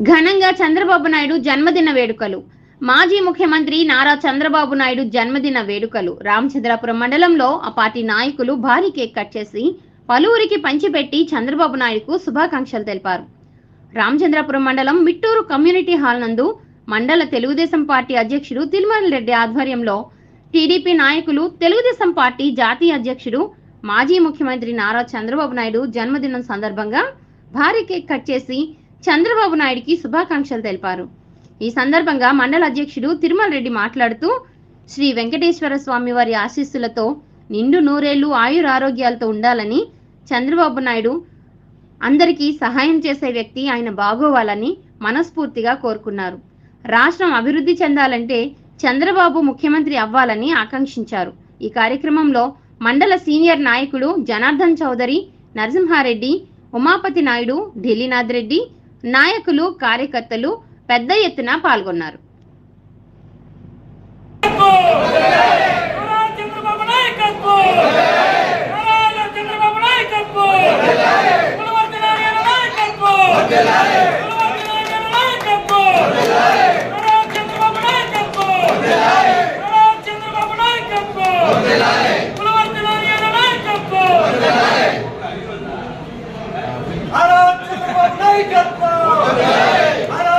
ఘనంగా చంద్రబాబు నాయుడు జన్మదిన వేడుకలు. మాజీ ముఖ్యమంత్రి నారా చంద్రబాబు నాయుడు జన్మదిన వేడుకలు. రామచంద్రాపురం మండలంలో ఆ పార్టీ నాయకులు భారీ కేక్ కట్ చేసి పలువురికి పంచిపెట్టి చంద్రబాబు నాయుడుకు శుభాకాంక్షలు తెలిపారు. రామచంద్రాపురం మండలం మిట్టూరు కమ్యూనిటీ హాల్ నందు మండల తెలుగుదేశం పార్టీ అధ్యక్షుడు తిరుమల రెడ్డి ఆధ్వర్యంలో టీడీపీ నాయకులు తెలుగుదేశం పార్టీ జాతీయ అధ్యక్షుడు మాజీ ముఖ్యమంత్రి నారా చంద్రబాబు నాయుడు జన్మదినం సందర్భంగా భారీ కేక్ కట్ చేసి చంద్రబాబు నాయుడికి శుభాకాంక్షలు తెలిపారు. ఈ సందర్భంగా మండల అధ్యక్షుడు తిరుమల రెడ్డి మాట్లాడుతూ శ్రీ వెంకటేశ్వర స్వామి వారి ఆశీస్సులతో నిండు నూరేళ్ళు ఆయుర ఆరోగ్యాలతో ఉండాలని చంద్రబాబు నాయుడు అందరికీ సహాయం చేసే వ్యక్తి ఆయన బాగోవాలని మనస్ఫూర్తిగా కోరుకున్నారు. రాష్ట్రం అభివృద్ధి చెందాలంటే చంద్రబాబు ముఖ్యమంత్రి అవ్వాలని ఆకాంక్షించారు. ఈ కార్యక్రమంలో మండల సీనియర్ నాయకుడు జనార్దన్ చౌదరి నరసింహారెడ్డి ఉమాపతి నాయుడు ఢిల్లీనాథ్ రెడ్డి నాయకులు కార్యకర్తలు పెద్ద ఎత్తున పాల్గొన్నారు. నాయకత్వం నారా చంద్రబాబు నాయకత్వం కులవర్తి నారాయణ నాయకత్వం కులవర్తి నారాయణ నాయకత్వం నారా చంద్రబాబు నాయకత్వం నారా చంద్రబాబు నాయకత్వం కులవర్తి నారాయణ నాయకత్వం నారా చంద్రబాబు నాయకత్వం నారా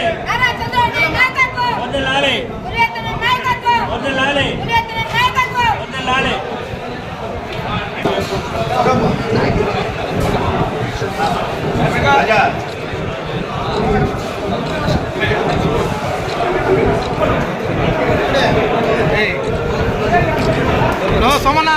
లాలే వద్ద లాలే సోమనా